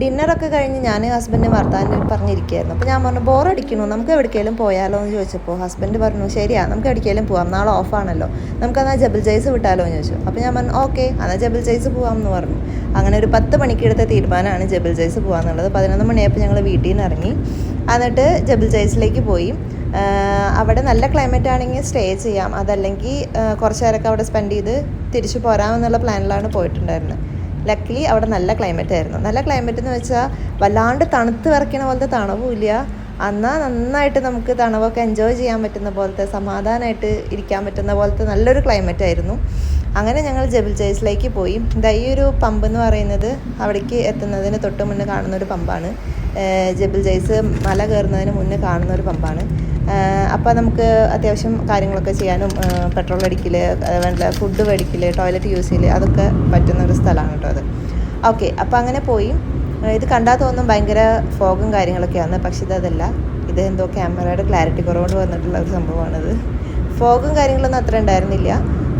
ഡിന്നറൊക്കെ കഴിഞ്ഞ് ഞാൻ ഹസ്ബൻഡ് വർത്താനം പറഞ്ഞിരിക്കുകയായിരുന്നു. അപ്പോൾ ഞാൻ പറഞ്ഞു ബോറടിക്കണു? നമുക്ക് എവിടേക്കെങ്കിലും പോയാലോ? എന്ന് ചോദിച്ചപ്പോൾ ഹസ്ബൻഡ് പറഞ്ഞു ശരിയാ നമുക്ക് എവിടേക്കെങ്കിലും പോവാം. നാളെ ഓഫാണല്ലോ. നമുക്ക് എന്നാൽ ജബിൾ ജൈസ് വിട്ടാലോ? എന്ന് ചോദിച്ചു. അപ്പോൾ ഞാൻ പറഞ്ഞു ഓക്കെ എന്നാൽ ജബിൾ ജൈസ് പോവാം എന്ന് പറഞ്ഞു. അങ്ങനെ ഒരു പത്ത് മണിക്ക് എടുത്ത തീരുമാനമാണ് ജബിൾ ജൈസ് പോകാമെന്നുള്ളത് പതിനൊന്ന് മണിയായപ്പോൾ ഞങ്ങൾ വീട്ടിൽ നിന്ന് ഇറങ്ങി. എന്നിട്ട് ജബിൾ ജൈസിലേക്ക് പോയി. അവിടെ നല്ല ക്ലൈമറ്റ് ആണെങ്കിൽ സ്റ്റേ ചെയ്യാം. അതല്ലെങ്കിൽ കുറച്ച് നേരമൊക്കെ അവിടെ സ്പെൻഡ് ചെയ്ത് തിരിച്ചു പോരാമെന്നുള്ള പ്ലാനിലാണ് പോയിട്ടുണ്ടായിരുന്നത്. ലക്കിലി അവിടെ നല്ല ക്ലൈമറ്റ് ആയിരുന്നു. നല്ല ക്ലൈമറ്റ് എന്ന് വെച്ചാൽ വല്ലാണ്ട് തണുത്ത് വിറയ്ക്കണ പോലത്തെ തണുവും ഇല്ല. എന്നാൽ നന്നായിട്ട് നമുക്ക് തണുവൊക്കെ എൻജോയ് ചെയ്യാൻ പറ്റുന്ന പോലത്തെ സമാധാനമായിട്ട് ഇരിക്കാൻ പറ്റുന്ന പോലത്തെ നല്ലൊരു ക്ലൈമറ്റ് ആയിരുന്നു. അങ്ങനെ ഞങ്ങൾ ജബിൽ ജയ്സിലേക്ക് പോയി. ഇതാ ഈ ഒരു പമ്പ് എന്ന് പറയുന്നത് അവിടേക്ക് എത്തുന്നതിന് തൊട്ട് മുന്നേ കാണുന്ന ഒരു പമ്പാണ് ജബിൽ ജയ്സ് മല കയറുന്നതിന് മുന്നേ കാണുന്ന ഒരു പമ്പാണ് അപ്പോൾ നമുക്ക് അത്യാവശ്യം കാര്യങ്ങളൊക്കെ ചെയ്യാനും പെട്രോൾ അടിക്കൽ വേണ്ട ഫുഡ് മേടിക്കൽ ടോയ്ലറ്റ് യൂസ് ചെയ്യൽ അതൊക്കെ പറ്റുന്ന ഒരു സ്ഥലമാണ് കേട്ടോ അത്. ഓക്കെ അപ്പോൾ അങ്ങനെ പോയി. ഇത് കണ്ടാൽ തോന്നും ഭയങ്കര ഫോഗും കാര്യങ്ങളൊക്കെയാണ് പക്ഷെ ഇതല്ല ഇത് എന്തോ ക്യാമറയുടെ ക്ലാരിറ്റി കുറവുകൊണ്ട് വന്നിട്ടുള്ള ഒരു സംഭവമാണിത് ഫോഗും കാര്യങ്ങളൊന്നും അത്ര ഉണ്ടായിരുന്നില്ല.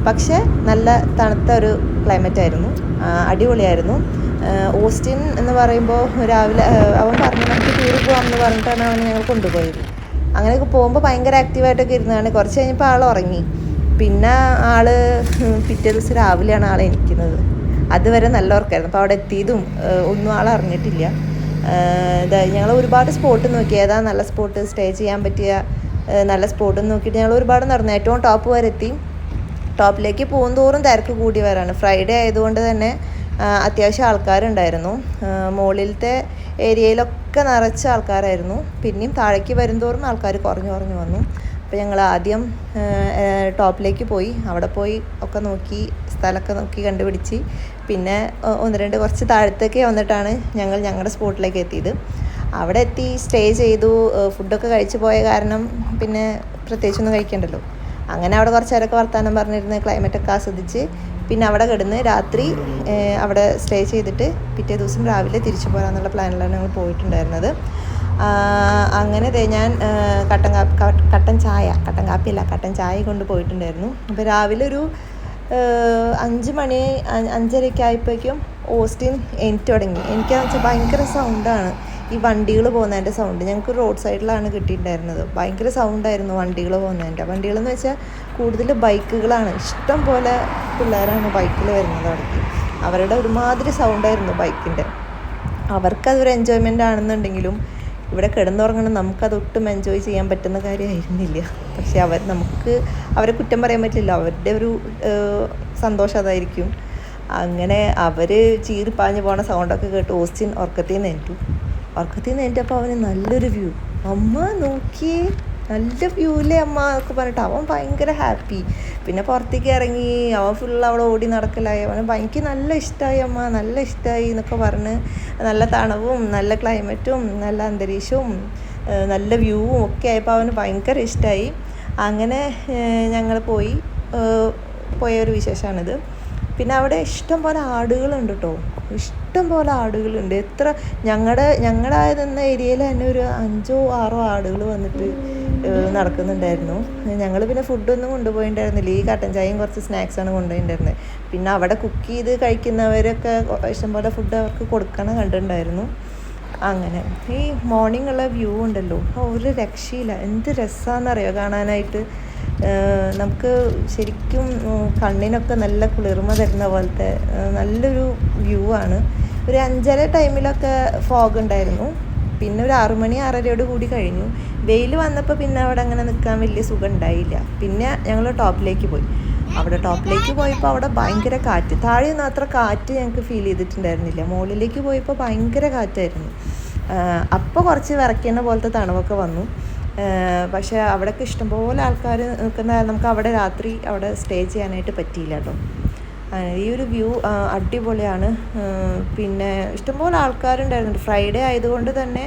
പക്ഷേ നല്ല തണുത്ത ഒരു ക്ലൈമറ്റ് ആയിരുന്നു. അടിപൊളിയായിരുന്നു. ഓസ്റ്റിൻ എന്ന് പറയുമ്പോൾ രാവിലെ അവൻ പറഞ്ഞു നമുക്ക് ടൂർ പോകാമെന്ന് പറഞ്ഞിട്ടാണ് അവൻ ഞങ്ങൾ കൊണ്ടുപോയത്. അങ്ങനെയൊക്കെ പോകുമ്പോൾ ഭയങ്കര ആക്റ്റീവായിട്ടൊക്കെ ഇരുന്നതാണ് കുറച്ച് കഴിഞ്ഞപ്പോൾ ആൾ ഉറങ്ങി. പിന്നെ ആൾ പിറ്റേ ദിവസം രാവിലെയാണ് ആൾ എനിക്കുന്നത് അതുവരെ നല്ല ഉറക്കമായിരുന്നു അപ്പോൾ അവിടെ എത്തിയതും ഒന്നും ആൾ അറിഞ്ഞിട്ടില്ല. ഞങ്ങൾ ഒരുപാട് സ്പോട്ട് നോക്കി. ഏതാ നല്ല സ്പോട്ട് സ്റ്റേ ചെയ്യാൻ പറ്റിയ നല്ല സ്പോട്ട് നോക്കിയിട്ട് ഞങ്ങൾ ഒരുപാട് നടന്നു. ഏറ്റവും ടോപ്പ് വരെ എത്തി ടോപ്പിലേക്ക് പോകുന്തോറും തിരക്ക് കൂടി വരാണ് ഫ്രൈഡേ ആയതുകൊണ്ട് തന്നെ അത്യാവശ്യം ആൾക്കാരുണ്ടായിരുന്നു. മുകളിലത്തെ ഏരിയയിലൊക്കെ നിറച്ച ആൾക്കാരായിരുന്നു. പിന്നെയും താഴേക്ക് വരുന്തോറും ആൾക്കാർ കുറഞ്ഞു കുറഞ്ഞു വന്നു. അപ്പോൾ ഞങ്ങൾ ആദ്യം ടോപ്പിലേക്ക് പോയി. അവിടെ പോയി ഒക്കെ നോക്കി സ്ഥലമൊക്കെ നോക്കി കണ്ടുപിടിച്ച്. പിന്നെ ഒന്ന് രണ്ട് കുറച്ച് താഴത്തേക്ക് വന്നിട്ടാണ് ഞങ്ങൾ ഞങ്ങളുടെ സ്പോട്ടിലേക്ക് എത്തിയത്. അവിടെ എത്തി സ്റ്റേ ചെയ്തു ഫുഡൊക്കെ കഴിച്ചു പോയ കാരണം പിന്നെ പ്രത്യേകിച്ചൊന്നും കഴിക്കണ്ടല്ലോ. അങ്ങനെ അവിടെ കുറച്ച് നേരമൊക്കെ വർത്തമാനം പറഞ്ഞിരുന്ന് ക്ലൈമറ്റൊക്കെ ആസ്വദിച്ച്. പിന്നെ അവിടെ കിടന്ന് രാത്രി അവിടെ സ്റ്റേ ചെയ്തിട്ട് പിറ്റേ ദിവസം രാവിലെ തിരിച്ചു പോരാന്നുള്ള പ്ലാനിലാണ് ഞങ്ങൾ പോയിട്ടുണ്ടായിരുന്നത്. അങ്ങനെ ഞാൻ കട്ടൻ കട്ടൻ ചായ കട്ടൻ കാപ്പിയല്ല കട്ടൻ ചായ കൊണ്ട് പോയിട്ടുണ്ടായിരുന്നു. അപ്പോൾ രാവിലെ ഒരു അഞ്ച് മണി അഞ്ചരയ്ക്കായപ്പോഴേക്കും ഓസ്റ്റിൻ എനിക്ക് തുടങ്ങി. എനിക്കെന്ന് വെച്ചാൽ ഭയങ്കര സൗണ്ടാണ് ഈ വണ്ടികൾ പോകുന്നതിന്റെ സൗണ്ട് ഞങ്ങൾക്ക് റോഡ് സൈഡിലാണ് കിട്ടിയിട്ടുണ്ടായിരുന്നത്. ഭയങ്കര സൗണ്ടായിരുന്നു വണ്ടികൾ പോകുന്നതിന്റെ. വണ്ടികളെന്ന് വെച്ചാൽ കൂടുതൽ ബൈക്കുകളാണ്. ഇഷ്ടം പോലെ പിള്ളേരാണ് ബൈക്കിൽ വരുന്നത് അവിടേക്ക്. അവരുടെ ഒരുമാതിരി സൗണ്ടായിരുന്നു ബൈക്കിന്റെ. അവർക്കതൊരു എൻജോയ്മെന്റ് ആണെന്നുണ്ടെങ്കിലും ഇവിടെ കിടന്നുറങ്ങണം നമുക്കത് ഒട്ടും എൻജോയ് ചെയ്യാൻ പറ്റുന്ന കാര്യമായിരുന്നില്ല. പക്ഷേ അവർ നമുക്ക് അവരെ കുറ്റം പറയാൻ പറ്റില്ല അവരുടെ ഒരു സന്തോഷം അതായിരിക്കും. അങ്ങനെ അവർ ചീറിപ്പാഞ്ഞ് പോണ സൗണ്ടൊക്കെ കേട്ട് ഓസ്റ്റിൻ ഉറക്കത്തിൽ നിന്ന്. ഉറക്കത്തിൽ നിന്ന് എന്റെ അപ്പം അവന് നല്ലൊരു വ്യൂ അമ്മ നോക്കിയേ നല്ല വ്യൂ അല്ലേ അമ്മ എന്നൊക്കെ പറഞ്ഞിട്ട് അവൻ ഭയങ്കര ഹാപ്പി പിന്നെ പുറത്തേക്ക് ഇറങ്ങി അവൻ ഫുൾ അവിടെ ഓടി നടക്കലായി. അവന് ഭയങ്കര നല്ല ഇഷ്ടമായി അമ്മ നല്ല ഇഷ്ടമായി എന്നൊക്കെ പറഞ്ഞ് നല്ല തണവും നല്ല ക്ലൈമറ്റും നല്ല അന്തരീക്ഷവും നല്ല വ്യൂവും ഒക്കെ ആയപ്പോൾ അവന് ഭയങ്കര ഇഷ്ടമായി അങ്ങനെ ഞങ്ങൾ പോയി പോയ ഒരു വിശേഷമാണിത് പിന്നെ അവിടെ ഇഷ്ടം പോലെ ആടുകളുണ്ട് കേട്ടോ ഇഷ്ടം പോലെ ആടുകളുണ്ട്. എത്ര ഞങ്ങളുടെ ഞങ്ങളുടെ നിന്ന ഏരിയയിൽ തന്നെ ഒരു അഞ്ചോ ആറോ ആടുകൾ വന്നിട്ട് നടക്കുന്നുണ്ടായിരുന്നു. ഞങ്ങൾ പിന്നെ ഫുഡൊന്നും കൊണ്ടുപോയിണ്ടായിരുന്നില്ല. ഈ കട്ടൻ ചായയും കുറച്ച് സ്നാക്സാണ് കൊണ്ടുപോയിട്ടുണ്ടായിരുന്നത് പിന്നെ അവിടെ കുക്ക് ചെയ്ത് കഴിക്കുന്നവരൊക്കെ ഇഷ്ടംപോലെ ഫുഡ് അവർക്ക് കൊടുക്കണം കണ്ടിട്ടുണ്ടായിരുന്നു. അങ്ങനെ. ഈ മോർണിംഗ് ഉള്ള വ്യൂ ഉണ്ടല്ലോ. ഒരു രക്ഷയില്ല. എന്ത് രസമാണെന്നറിയോ കാണാനായിട്ട്. നമുക്ക് ശരിക്കും കണ്ണിനൊക്കെ നല്ല കുളിർമ തരുന്ന പോലത്തെ നല്ലൊരു വ്യൂ ആണ്. ഒരു അഞ്ചര ടൈമിലൊക്കെ ഫോഗ് ഉണ്ടായിരുന്നു. പിന്നെ ഒരു ആറു മണി ആറരയോട് കൂടി കഴിഞ്ഞു. വെയിൽ വന്നപ്പോൾ പിന്നെ അവിടെ അങ്ങനെ നിൽക്കാൻ വലിയ സുഖം ഉണ്ടായില്ല. പിന്നെ ഞങ്ങൾ ടോപ്പിലേക്ക് പോയി. അവിടെ ടോപ്പിലേക്ക് പോയപ്പോൾ അവിടെ ഭയങ്കര കാറ്റ്. താഴെയൊന്നും അത്ര കാറ്റ് ഞങ്ങൾക്ക് ഫീൽ ചെയ്തിട്ടുണ്ടായിരുന്നില്ല. മുകളിലേക്ക് പോയപ്പോൾ ഭയങ്കര കാറ്റായിരുന്നു. അപ്പോൾ കുറച്ച് വിറയ്ക്കുന്ന പോലത്തെ തണുവൊക്കെ വന്നു. പക്ഷേ അവിടെയൊക്കെ ഇഷ്ടംപോലെ ആൾക്കാർ നിൽക്കുന്ന നമുക്ക് അവിടെ രാത്രി അവിടെ സ്റ്റേ ചെയ്യാനായിട്ട് പറ്റിയില്ല കേട്ടോ. ഈ ഒരു വ്യൂ അടിപൊളിയാണ്. പിന്നെ ഇഷ്ടംപോലെ ആൾക്കാരുണ്ടായിരുന്നു. ഫ്രൈഡേ ആയതുകൊണ്ട് തന്നെ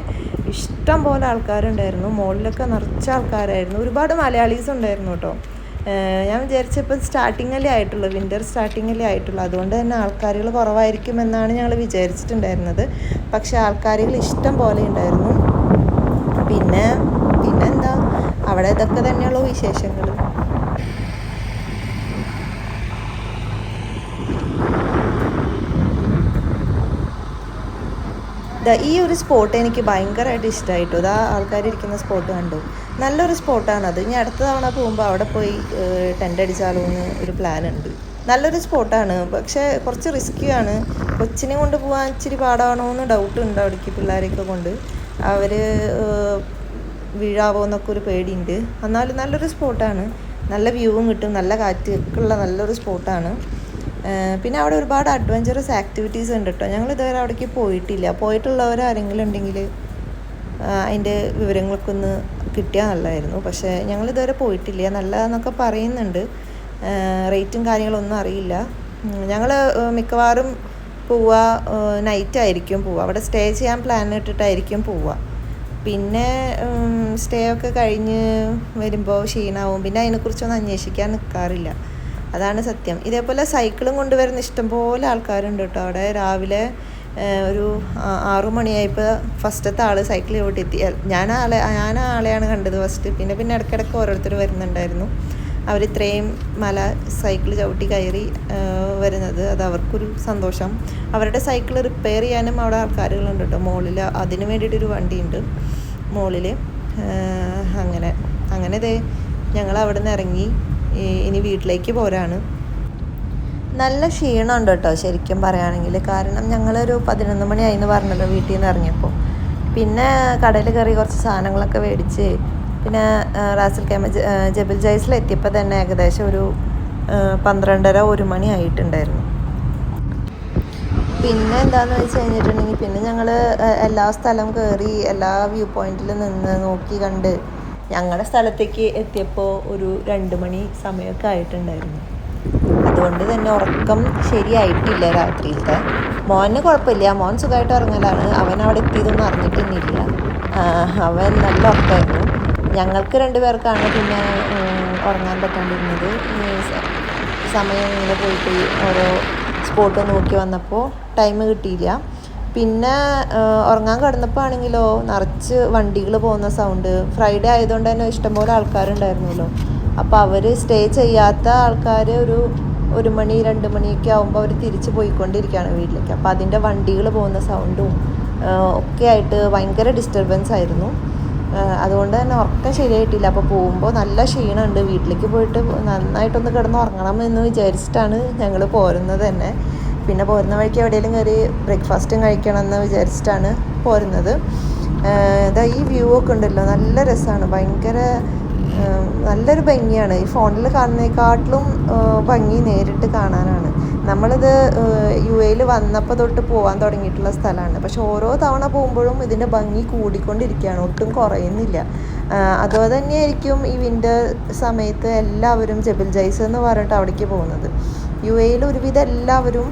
ഇഷ്ടംപോലെ ആൾക്കാരുണ്ടായിരുന്നു. മുകളിലൊക്കെ നിറച്ച ആൾക്കാരായിരുന്നു. ഒരുപാട് മലയാളീസ് ഉണ്ടായിരുന്നു കേട്ടോ. ഞാൻ വിചാരിച്ചപ്പോൾ സ്റ്റാർട്ടിങ്ങല്ലേ ആയിട്ടുള്ളൂ വിന്റർ സ്റ്റാർട്ടിങ്ങല്ലേ ആയിട്ടുള്ളൂ. അതുകൊണ്ട് തന്നെ ആൾക്കാരുകൾ കുറവായിരിക്കുമെന്നാണ് ഞങ്ങൾ വിചാരിച്ചിട്ടുണ്ടായിരുന്നത്. പക്ഷേ ആൾക്കാരുകൾ ഇഷ്ടം പോലെ ഉണ്ടായിരുന്നു. പിന്നെ അവിടെ ഇതൊക്കെ തന്നെയുള്ളൂ വിശേഷങ്ങൾ ഈ ഒരു സ്പോട്ട് എനിക്ക് ഭയങ്കരമായിട്ട് ഇഷ്ടമായിട്ടു ഇതാ ആൾക്കാർ ഇരിക്കുന്ന സ്പോട്ട് കണ്ടു? നല്ലൊരു സ്പോട്ടാണത് ഇനി അടുത്ത തവണ പോകുമ്പോൾ അവിടെ പോയി ടെന്റ് അടിച്ചാലോ എന്ന് ഒരു പ്ലാൻ ഉണ്ട്. നല്ലൊരു സ്പോട്ടാണ്. പക്ഷേ കുറച്ച് റിസ്ക്കി ആണ്. കൊച്ചിനെ കൊണ്ട് പോകാൻ ഇച്ചിരി പാടാണോ എന്ന് ഡൗട്ട് ഉണ്ട് അവിടേക്ക് പിള്ളേരെയൊക്കെ കൊണ്ട്. അവർ വീഴാവോ എന്നൊക്കെ ഒരു പേടിയുണ്ട്. എന്നാലും നല്ലൊരു സ്പോട്ടാണ്. നല്ല വ്യൂവും കിട്ടും നല്ല കാറ്റ് ഒക്കെ ഉള്ള നല്ലൊരു സ്പോട്ടാണ്. പിന്നെ അവിടെ ഒരുപാട് അഡ്വഞ്ചറസ് ആക്ടിവിറ്റീസ് ഉണ്ട് കേട്ടോ ഞങ്ങൾ ഇതുവരെ അവിടേക്ക് പോയിട്ടില്ല. പോയിട്ടുള്ളവർ ആരെങ്കിലും ഉണ്ടെങ്കിൽ അതിന്റെ വിവരങ്ങളൊക്കെ ഒന്ന് കിട്ടിയാൽ നല്ലതായിരുന്നു. പക്ഷേ ഞങ്ങൾ ഇതുവരെ പോയിട്ടില്ല. നല്ലതെന്നൊക്കെ പറയുന്നുണ്ട്. റേറ്റും കാര്യങ്ങളൊന്നും അറിയില്ല. ഞങ്ങൾ മിക്കവാറും പോവുക നൈറ്റ് ആയിരിക്കും പോവുക. അവിടെ സ്റ്റേ ചെയ്യാൻ പ്ലാൻ ഇട്ടിട്ടായിരിക്കും പോവുക. പിന്നെ സ്റ്റേ ഒക്കെ കഴിഞ്ഞ് വരുമ്പോൾ ക്ഷീണാവും. പിന്നെ അതിനെക്കുറിച്ചൊന്നും അന്വേഷിക്കാൻ നിൽക്കാറില്ല അതാണ് സത്യം. ഇതേപോലെ സൈക്കിളും കൊണ്ടുവരുന്ന ഇഷ്ടംപോലെ ആൾക്കാരുണ്ട് കേട്ടോ. അവിടെ രാവിലെ ഒരു ആറു മണിയായപ്പോൾ ഫസ്റ്റത്തെ ആൾ സൈക്കിൾ ചവിട്ടി ഞാൻ ആളെ ഞാൻ ആളെയാണ് കണ്ടത് ഫസ്റ്റ് പിന്നെ പിന്നെ ഇടയ്ക്കിടയ്ക്ക് ഓരോരുത്തർ വരുന്നുണ്ടായിരുന്നു. അവർ ഇത്രയും മല സൈക്കിൾ ചവിട്ടി കയറി വരുന്നത്. അത് അവർക്കൊരു സന്തോഷം. അവരുടെ സൈക്കിൾ റിപ്പയർ ചെയ്യാനും അവിടെ ആൾക്കാരുകളുണ്ട് കേട്ടോ. മുകളിൽ അതിന് വേണ്ടിയിട്ടൊരു വണ്ടിയുണ്ട് മുകളിൽ അങ്ങനെ. അങ്ങനെ ഇതേ ഞങ്ങൾ അവിടെ നിന്ന് ഇറങ്ങി ഇനി വീട്ടിലേക്ക് പോരാണ്. നല്ല ക്ഷീണമുണ്ട് കേട്ടോ ശരിക്കും പറയുകയാണെങ്കിൽ കാരണം ഞങ്ങളൊരു പതിനൊന്ന് മണി എന്ന് പറഞ്ഞല്ലോ വീട്ടിൽ നിന്ന് ഇറങ്ങിയപ്പോൾ. പിന്നെ കടയിൽ കയറി കുറച്ച് സാധനങ്ങളൊക്കെ മേടിച്ച് പിന്നെ റാസൽ കേമ ജബിൽ ജൈസിൽ എത്തിയപ്പോൾ തന്നെ ഏകദേശം ഒരു പന്ത്രണ്ടര ഒരു മണി ആയിട്ടുണ്ടായിരുന്നു. പിന്നെ എന്താണെന്ന് വെച്ച് കഴിഞ്ഞിട്ടുണ്ടെങ്കിൽ പിന്നെ ഞങ്ങൾ എല്ലാ സ്ഥലം കയറി എല്ലാ വ്യൂ പോയിന്റിൽ നിന്ന് നോക്കി കണ്ട് ഞങ്ങളുടെ സ്ഥലത്തേക്ക് എത്തിയപ്പോൾ ഒരു രണ്ട് മണി സമയമൊക്കെ ആയിട്ടുണ്ടായിരുന്നു. അതുകൊണ്ട് തന്നെ ഉറക്കം ശരിയായിട്ടില്ല രാത്രിയിലത്തെ. മോന് കുഴപ്പമില്ല. മോൻ സുഖമായിട്ട് ഉറങ്ങലാണ്. അവൻ അവിടെ എത്തിയതൊന്നും അറിഞ്ഞിട്ടൊന്നുമില്ല. അവൻ നല്ല ഉറക്കമായിരുന്നു ഞങ്ങൾക്ക് രണ്ടുപേർക്കാണ് പിന്നെ ഉറങ്ങാൻ പറ്റാണ്ടിരുന്നത്. സമയം ഇങ്ങനെ പോയി പോയി ഓരോ സ്പോട്ട് നോക്കി വന്നപ്പോൾ ടൈം കിട്ടിയില്ല. പിന്നെ ഉറങ്ങാൻ കിടന്നപ്പോൾ ആണെങ്കിലോ നിറച്ച് വണ്ടികൾ പോകുന്ന സൗണ്ട് ഫ്രൈഡേ ആയതുകൊണ്ട് തന്നെ ഇഷ്ടംപോലെ ആൾക്കാരുണ്ടായിരുന്നല്ലോ. അപ്പോൾ അവർ സ്റ്റേ ചെയ്യാത്ത ആൾക്കാർ ഒരു ഒരു മണി രണ്ട് മണിയൊക്കെ ആകുമ്പോൾ അവർ തിരിച്ച് പോയിക്കൊണ്ടിരിക്കുകയാണ് വീട്ടിലേക്ക്. അപ്പോൾ അതിന്റെ വണ്ടികൾ പോകുന്ന സൗണ്ടും ഒക്കെ ആയിട്ട് ഭയങ്കര ഡിസ്റ്റർബൻസ് ആയിരുന്നു. അതുകൊണ്ട് തന്നെ ഉറക്കം ശരിയായിട്ടില്ല. അപ്പോൾ പോകുമ്പോൾ നല്ല ക്ഷീണമുണ്ട് വീട്ടിലേക്ക് പോയിട്ട് നന്നായിട്ടൊന്ന് കിടന്ന് ഉറങ്ങണം എന്ന് വിചാരിച്ചിട്ടാണ് ഞങ്ങൾ പോരുന്നത് തന്നെ. പിന്നെ പോരുന്ന വഴിക്ക് എവിടെയെങ്കിലും കയറി ബ്രേക്ക്ഫാസ്റ്റും കഴിക്കണം എന്ന് വിചാരിച്ചിട്ടാണ് പോരുന്നത്. ഇതാ ഈ വ്യൂ ഒക്കെ ഉണ്ടല്ലോ. നല്ല രസമാണ് ഭയങ്കര നല്ലൊരു ഭംഗിയാണ്. ഈ ഫോണിൽ കാണുന്നതിനെക്കാട്ടിലും ഭംഗി നേരിട്ട് കാണാനാണ്. നമ്മളിത് യു എയിൽ വന്നപ്പോൾ തൊട്ട് പോകാൻ തുടങ്ങിയിട്ടുള്ള സ്ഥലമാണ്. പക്ഷെ ഓരോ തവണ പോകുമ്പോഴും ഇതിന്റെ ഭംഗി കൂടിക്കൊണ്ടിരിക്കുകയാണ്. ഒട്ടും കുറയുന്നില്ല. അതുപോലെ തന്നെയായിരിക്കും ഈ വിന്റർ സമയത്ത് എല്ലാവരും ജബിൽ ജൈസ് എന്ന് പറഞ്ഞിട്ട് അവിടേക്ക് പോകുന്നത്. യു എയിൽ ഒരുവിധം എല്ലാവരും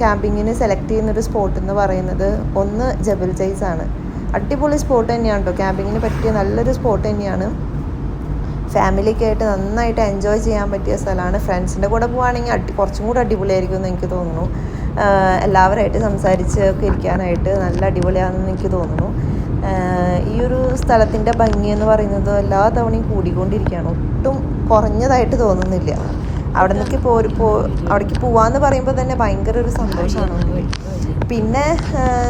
ക്യാമ്പിങ്ങിന് സെലക്ട് ചെയ്യുന്നൊരു സ്പോട്ട് എന്ന് പറയുന്നത് ഒന്ന് ജബൽ ജൈസ് ആണ് അടിപൊളി സ്പോട്ട് തന്നെയാണ് കേട്ടോ ക്യാമ്പിങ്ങിന് പറ്റിയ നല്ലൊരു സ്പോട്ട് തന്നെയാണ്. ഫാമിലിയൊക്കെ ആയിട്ട് നന്നായിട്ട് എൻജോയ് ചെയ്യാൻ പറ്റിയ സ്ഥലമാണ്. ഫ്രണ്ട്സിന്റെ കൂടെ പോവുകയാണെങ്കിൽ അടി കുറച്ചും കൂടെ അടിപൊളിയായിരിക്കും എന്ന് എനിക്ക് തോന്നുന്നു. എല്ലാവരായിട്ട് സംസാരിച്ച് ഒക്കെ ഇരിക്കാനായിട്ട് നല്ല അടിപൊളിയാണെന്ന് എനിക്ക് തോന്നുന്നു. ഈ ഒരു സ്ഥലത്തിന്റെ ഭംഗി എന്ന് പറയുന്നത് എല്ലാ തവണയും കൂടിക്കൊണ്ടിരിക്കുകയാണ്. ഒട്ടും കുറഞ്ഞതായിട്ട് തോന്നുന്നില്ല. അവിടെ നിന്നൊക്കെ പോ അവിടേക്ക് പോവാന്ന് പറയുമ്പോൾ തന്നെ ഭയങ്കര ഒരു സന്തോഷമാണ്. പിന്നെ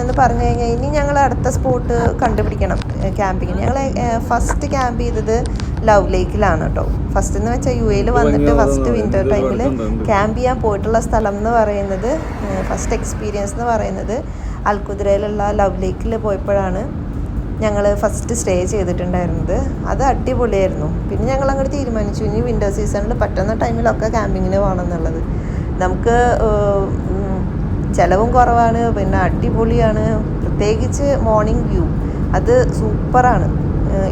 എന്ന് പറഞ്ഞു കഴിഞ്ഞാൽ ഇനി ഞങ്ങൾ അടുത്ത സ്പോട്ട് കണ്ടുപിടിക്കണം ക്യാമ്പിങ്ങിന് ഞങ്ങൾ ഫസ്റ്റ് ക്യാമ്പ് ചെയ്തത് ലവ് ലേക്കിലാണ് കേട്ടോ ഫസ്റ്റ് എന്ന് വെച്ചാൽ യു എയിൽ വന്നിട്ട് ഫസ്റ്റ് വിന്റർ ടൈമിൽ ക്യാമ്പ് ചെയ്യാൻ പോയിട്ടുള്ള സ്ഥലം എന്ന് പറയുന്നത് ഫസ്റ്റ് എക്സ്പീരിയൻസ് എന്ന് പറയുന്നത് അൽക്കുതിരയിലുള്ള ലവ് ലേക്കിൽ പോയപ്പോഴാണ് ഞങ്ങൾ ഫസ്റ്റ് സ്റ്റേ ചെയ്തിട്ടുണ്ടായിരുന്നത്. അത് അടിപൊളിയായിരുന്നു. പിന്നെ ഞങ്ങൾ അങ്ങോട്ട് തീരുമാനിച്ചു ഇനി വിന്റർ സീസണിൽ പറ്റുന്ന ടൈമിലൊക്കെ ക്യാമ്പിങ്ങിന് പോകണം എന്നുള്ളത്. നമുക്ക് ചിലവും കുറവാണ് പിന്നെ അടിപൊളിയാണ്. പ്രത്യേകിച്ച് മോർണിംഗ് വ്യൂ അത് സൂപ്പറാണ്.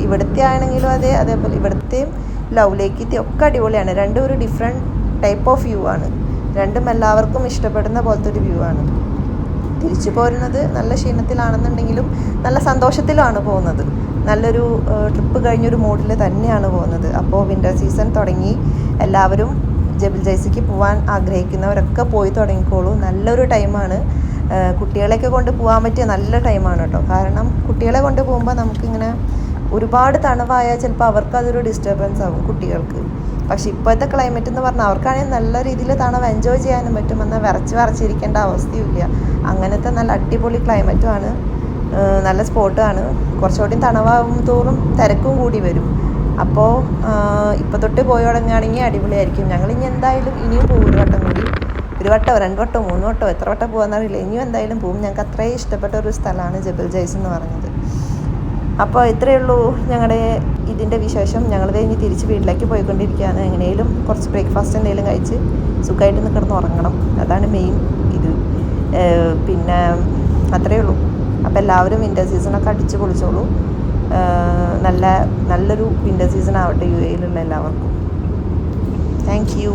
ഇവിടുത്തെ ആണെങ്കിലും അതെ അതേപോലെ ഇവിടുത്തെയും ലവ് ലേക്കിത്തെ ഒക്കെ അടിപൊളിയാണ്. രണ്ടും ഒരു ഡിഫറെന്റ് ടൈപ്പ് ഓഫ് വ്യൂ ആണ്. രണ്ടും എല്ലാവർക്കും ഇഷ്ടപ്പെടുന്ന പോലത്തെ ഒരു വ്യൂ ആണ്. തിരിച്ചു പോരുന്നത് നല്ല ക്ഷീണത്തിലാണെന്നുണ്ടെങ്കിലും നല്ല സന്തോഷത്തിലാണ് പോകുന്നത്. നല്ലൊരു ട്രിപ്പ് കഴിഞ്ഞൊരു മൂഡിൽ തന്നെയാണ് പോകുന്നത്. അപ്പോൾ വിന്റർ സീസൺ തുടങ്ങി. എല്ലാവരും ജബിൽ ജൈസിക്ക് പോകാൻ ആഗ്രഹിക്കുന്നവരൊക്കെ പോയി തുടങ്ങിക്കോളൂ. നല്ലൊരു ടൈമാണ്. കുട്ടികളെയൊക്കെ കൊണ്ട് പോകാൻ പറ്റിയ നല്ല ടൈമാണ് കേട്ടോ. കാരണം കുട്ടികളെ കൊണ്ട് പോകുമ്പോൾ നമുക്കിങ്ങനെ ഒരുപാട് തണവായാൽ ചിലപ്പോൾ അവർക്ക് അതൊരു ഡിസ്റ്റർബൻസ് ആവും കുട്ടികൾക്ക്. പക്ഷെ ഇപ്പോഴത്തെ ക്ലൈമറ്റ് എന്ന് പറഞ്ഞാൽ അവർക്കാണെങ്കിൽ നല്ല രീതിയിൽ തണവ് എൻജോയ് ചെയ്യാനും പറ്റും എന്നാൽ വിറച്ച് വിറച്ചിരിക്കേണ്ട അവസ്ഥയുമില്ല. അങ്ങനത്തെ നല്ല അടിപൊളി ക്ലൈമറ്റുമാണ് നല്ല സ്പോട്ടാണ് കുറച്ചുകൂടി തണവാകും തോറും തിരക്കും കൂടി വരും. അപ്പോൾ ഇപ്പോൾ തൊട്ട് പോയി തുടങ്ങുകയാണെങ്കിൽ അടിപൊളിയായിരിക്കും. ഞങ്ങൾ ഇനി എന്തായാലും ഇനിയും പോകും ഒരു വട്ടം കൂടി. ഒരു വട്ടോ രണ്ട് വട്ടോ മൂന്ന് വട്ടോ എത്ര വട്ടം പോകാന്നറിയില്ല ഇനിയും എന്തായാലും പോകും. ഞങ്ങൾക്ക് അത്രയും ഇഷ്ടപ്പെട്ട ഒരു സ്ഥലമാണ് ജബൽ ജയ്സ് എന്ന് പറഞ്ഞത്. അപ്പോൾ ഇത്രയേ ഉള്ളൂ ഞങ്ങളുടെ ഇതിന്റെ വിശേഷം. ഞങ്ങൾ കഴിഞ്ഞ് തിരിച്ച് വീട്ടിലേക്ക് പോയിക്കൊണ്ടിരിക്കുകയാണ്. എങ്ങനെയും കുറച്ച് ബ്രേക്ക്ഫാസ്റ്റ് എന്തെങ്കിലും കഴിച്ച് സുഖമായിട്ട് ഒന്ന് കിടന്ന് ഉറങ്ങണം. അതാണ് മെയിൻ ഇത്. പിന്നെ അത്രയേ ഉള്ളൂ. അപ്പോൾ എല്ലാവരും വിന്റർ സീസണൊക്കെ അടിച്ച് പൊളിച്ചോളൂ. നല്ല നല്ലൊരു വിന്റർ സീസൺ ആവട്ടെ യു എയിലുള്ള എല്ലാവർക്കും. Thank you